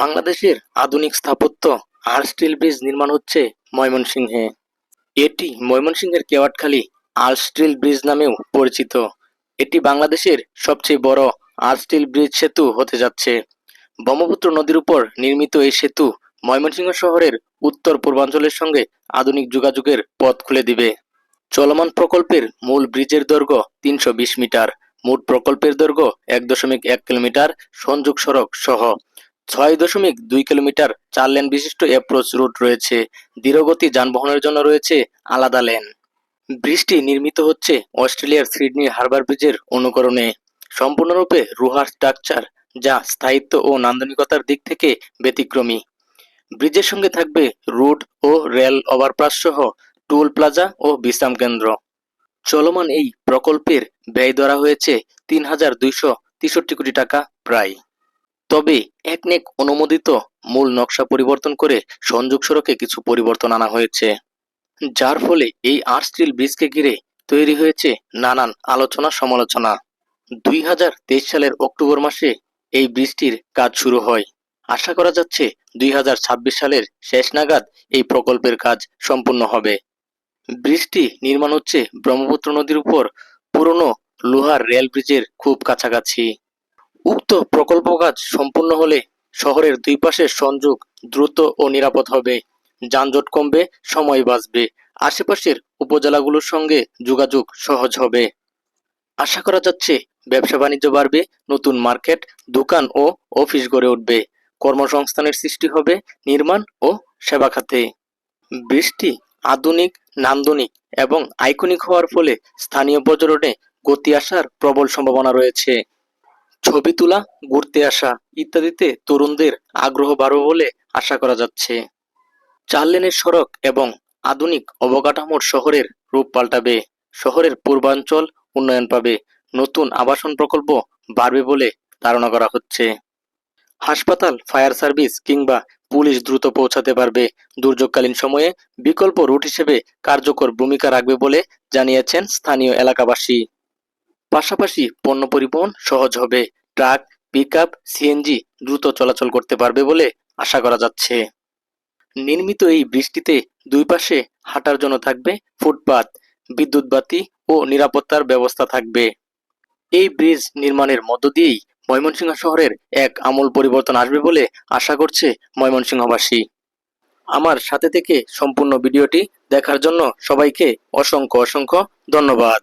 বাংলাদেশের আধুনিক স্থাপত্য আর স্টিল ব্রিজ নির্মাণ হচ্ছে ময়মনসিংহে। এটি ময়মনসিংহের কেওয়াটখালী আর স্টিল ব্রিজ নামেও পরিচিত। এটি বাংলাদেশের সবচেয়ে বড় আর স্টিল ব্রিজ সেতু হতে যাচ্ছে। ব্রহ্মপুত্র নদীর উপর নির্মিত এই সেতু ময়মনসিংহ শহরের উত্তর পূর্বাঞ্চলের সঙ্গে আধুনিক যোগাযোগের পথ খুলে দিবে। চলমান প্রকল্পের মূল ব্রিজের দৈর্ঘ্য তিনশো বিশ মিটার। মোট প্রকল্পের দৈর্ঘ্য এক দশমিক এক কিলোমিটার, সংযোগ সড়ক সহ ছয় দশমিক দুই কিলোমিটার চার লেন বিশিষ্ট অ্যাপ্রোচ রুট রয়েছে। ধীরগতি যানবাহনের জন্য রয়েছে আলাদা লেন। ব্রিজটি নির্মিত হচ্ছে অস্ট্রেলিয়ার সিডনি হারবার ব্রিজের অনুকরণে। সম্পূর্ণরূপে রুহার স্ট্রাকচার যা স্থায়িত্ব ও নান্দনিকতার দিক থেকে ব্যতিক্রমী। ব্রিজের সঙ্গে থাকবে রুট ও রেল ওভারপাস সহ টুল প্লাজা ও বিশ্রাম কেন্দ্র। চলমান এই প্রকল্পের ব্যয় ধরা হয়েছে তিন হাজার দুইশো তেষট্টি কোটি টাকা প্রায়। তবে একনেক অনুমোদিত মূল নকশা পরিবর্তন করে সংযোগ সড়কে কিছু পরিবর্তন আনা হয়েছে। যার ফলে এই আর্ট স্টিল ব্রিজকে ঘিরে তৈরি হয়েছে নানান আলোচনা সমালোচনা। দুই হাজার তেইশ সালের অক্টোবর মাসে এই ব্রিজটির কাজ শুরু হয়। আশা করা যাচ্ছে দুই হাজার ছাব্বিশ সালের শেষ নাগাদ এই প্রকল্পের কাজ সম্পূর্ণ হবে। ব্রিজটি নির্মাণ হচ্ছে ব্রহ্মপুত্র নদীর উপর পুরনো লোহার রেল ব্রিজের খুব কাছাকাছি। উক্ত প্রকল্প কাজ সম্পূর্ণ হলে শহরের দুই পাশের সংযোগ দ্রুত ও নিরাপদ হবে। যানজট কমবে, সময় বাঁচবে। আশেপাশের উপজেলাগুলোর সঙ্গে যোগাযোগ সহজ হবে। আশা করা যাচ্ছে, ব্যবসা বাণিজ্য বাড়বে, নতুন মার্কেট, দোকান ও অফিস গড়ে উঠবে। কর্মসংস্থানের সৃষ্টি হবে নির্মাণ ও সেবা খাতে। বৃষ্টি আধুনিক, নান্দনিক এবং আইকনিক হওয়ার ফলে স্থানীয় পর্যটনে গতি আসার প্রবল সম্ভাবনা রয়েছে। ছবি তোলা, ঘুরতে আসা ইত্যাদিতে তরুণদের আগ্রহ বাড়বে বলে আশা করা যাচ্ছে। চার লেনের সড়ক এবং আধুনিক অবকাঠামোর শহরের রূপ পাল্টাবে। শহরের পূর্বাঞ্চল উন্নয়ন পাবে। নতুন আবাসন প্রকল্প বাড়বে বলে ধারণা করা হচ্ছে। হাসপাতাল, ফায়ার সার্ভিস কিংবা পুলিশ দ্রুত পৌঁছাতে পারবে। দুর্যোগকালীন সময়ে বিকল্প রুট হিসেবে কার্যকর ভূমিকা রাখবে বলে জানিয়েছেন স্থানীয় এলাকাবাসী। পাশাপাশি পণ্য পরিবহন সহজ হবে। ট্রাক পিক আপ সিএনজি দ্রুত চলাচল করতে পারবে বলে আশা করা যাচ্ছে। নির্মিত এই বৃষ্টিতে দুই পাশে হাঁটার জন্য থাকবে ফুটপাত, বিদ্যুৎ বাতি ও নিরাপত্তার ব্যবস্থা থাকবে। এই ব্রিজ নির্মাণের মধ্য দিয়েই ময়মনসিংহ শহরের এক আমূল পরিবর্তন আসবে বলে আশা করছে ময়মনসিংহবাসী। আমার সাথে থেকে সম্পূর্ণ ভিডিওটি দেখার জন্য সবাইকে অসংখ্য অসংখ্য ধন্যবাদ।